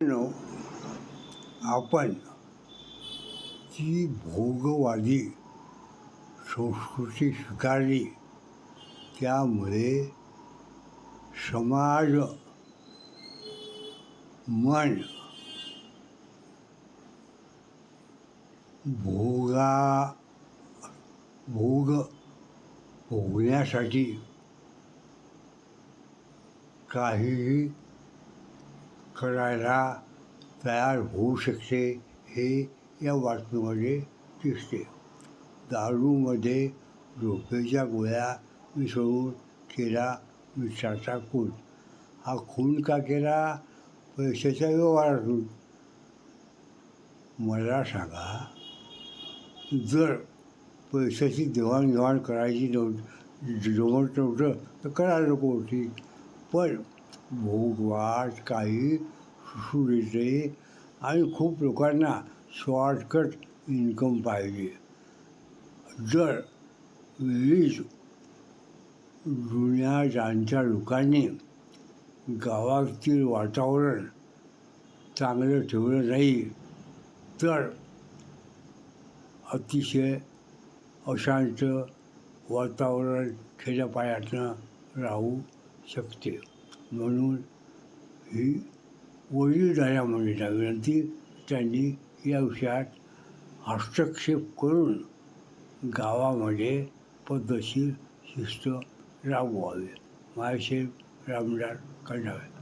No आपण जी भोगवादी संस्कृती स्वीकारली त्यामुळे समाज मन भोगा भोग भोगण्यासाठी काहीही करायला तयार होऊ शकते हे या बातमीमध्ये दिसते. दारूमध्ये झोपेच्या गोळ्या मिसळून केला मित्राचा खून हा खून का केला? पैशाच्या व्यवहारातून. मला सांगा जर पैशाची देवाणघेवाण करायची नव्हती जमत नव्हतं तर करायला नको होती. पण भोगवाद काही सुसू येते आणि खूप लोकांना शॉर्टकट इन्कम पाहिजे. जर वीज जुन्या जाणत्या लोकांनी गावातील वातावरण चांगलं ठेवलं नाही तर अतिशय अशांत वातावरण खेड्यापायातनं राहू शकते. म्हणून ही वडीलधाऱ्या मंडळींना विनंती त्यांनी या विषयात हस्तक्षेप करून गावामध्ये पद्धतशीर शिस्त राबवावी. मायशेफ रामदास कंडावे